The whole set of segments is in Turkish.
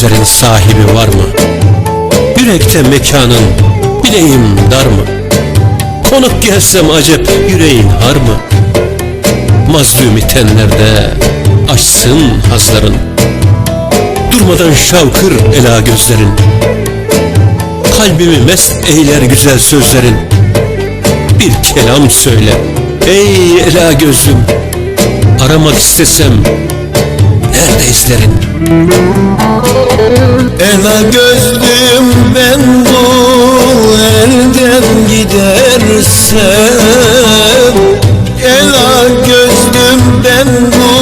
gözlerin sahibi var mı? Yürekte mekanın bileyim dar mı? Konuk gelsem acep yüreğin har mı? Mazlumi tenlerde açsın hazların Durmadan şavkır ela gözlerin Kalbimi mest eyler güzel sözlerin Bir kelam söyle ey ela gözlüm Aramak istesem nerede izlerin? Ela gözlüm ben bu elden gidersem Ela gözlüm ben bu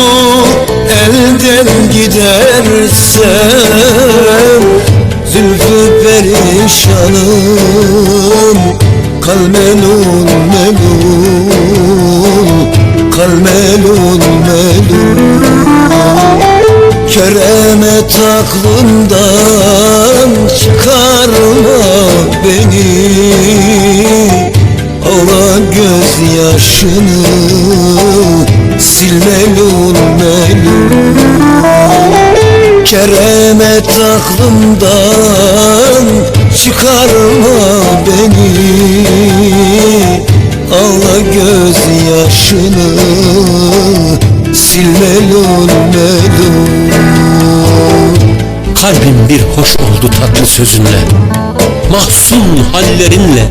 elden gidersem Zülfü perişanım aklımdan çıkarma beni. Ağla gözyaşını silmelun melun Keremet aklımdan çıkarma beni. Ağla gözyaşını silmelun melun Kalbim bir hoş oldu tatlı sözünle. Mahzun hallerinle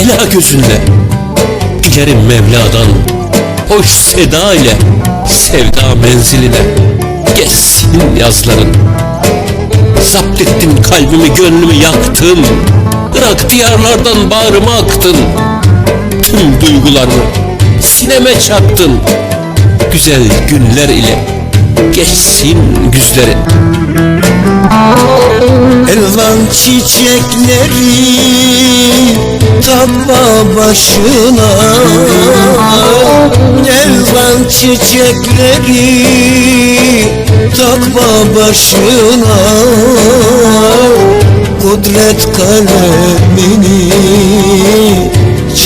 Ela gözünle. Dilerim Mevla'dan Hoş seda ile Sevda menziline. Geçsin yazların. Zapt ettin kalbimi gönlümü yaktın Irak diyarlardan bağrıma aktın. Tüm duygularımı sineme çaktın Güzel günler ile geçsin güzlerin Elvan çiçekleri takma başına. Elvan çiçekleri takma başına. Kudret kalemini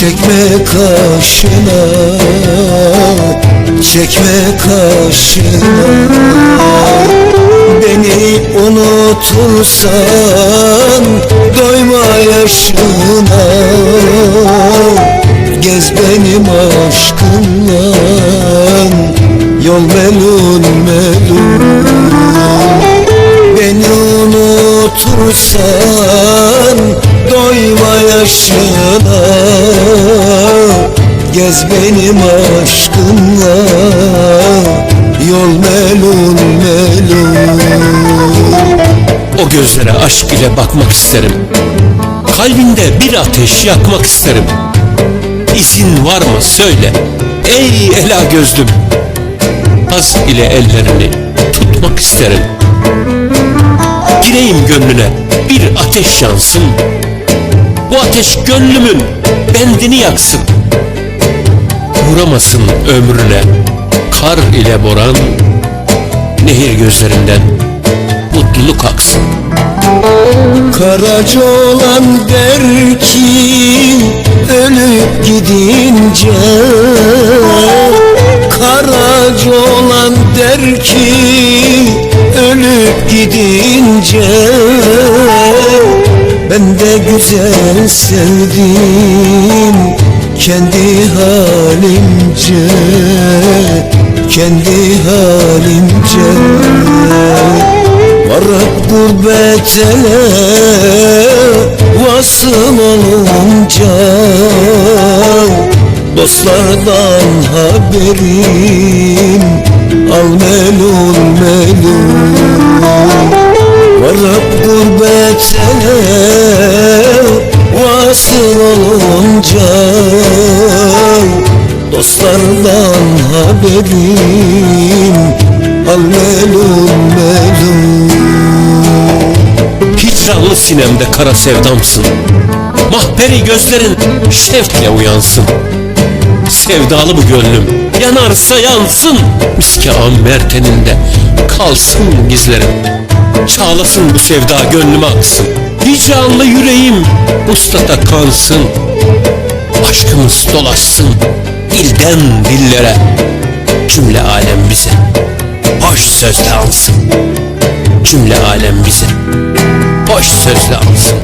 çekme kaşına Çekme kaşına Beni unutursan doyma yaşına. Gez benim aşkımla yol melun melun. Beni unutursan doyma yaşına Gez benim aşkımla Yol melun melun. O gözlere aşk ile bakmak isterim. Kalbinde bir ateş yakmak isterim. İzin var mı söyle Ey ela gözlüm. Az ile ellerini tutmak isterim. Gireyim gönlüne bir ateş yansın. Bu ateş gönlümün bendini yaksın Vuramasın ömrüne. Kar ile boran Nehir gözlerinden mutluluk aksın. Karaca olan der ki ölüp gidince. Karaca olan der ki ölüp gidince. Ben de güzel sevdim kendi halimce Kendi halimce. Varıp gurbetele vasıl olunca Dostlardan haberim al melul melul. Varıp gurbetele vasıl olunca haberim al melul melul Hicranlı sinemde kara sevdamsın. Mahperi gözlerin şevkle uyansın. Sevdalı bu gönlüm yanarsa yansın. Miski amber teninde kalsın gizlerim. Çağlasın bu sevda gönlüme aksın. Hicranlı yüreğim ustata kansın. Aşkımız dolaşsın dilden dillere Cümle alem bize. Hoş sözle ansın Cümle alem bizi Boş sözle alsın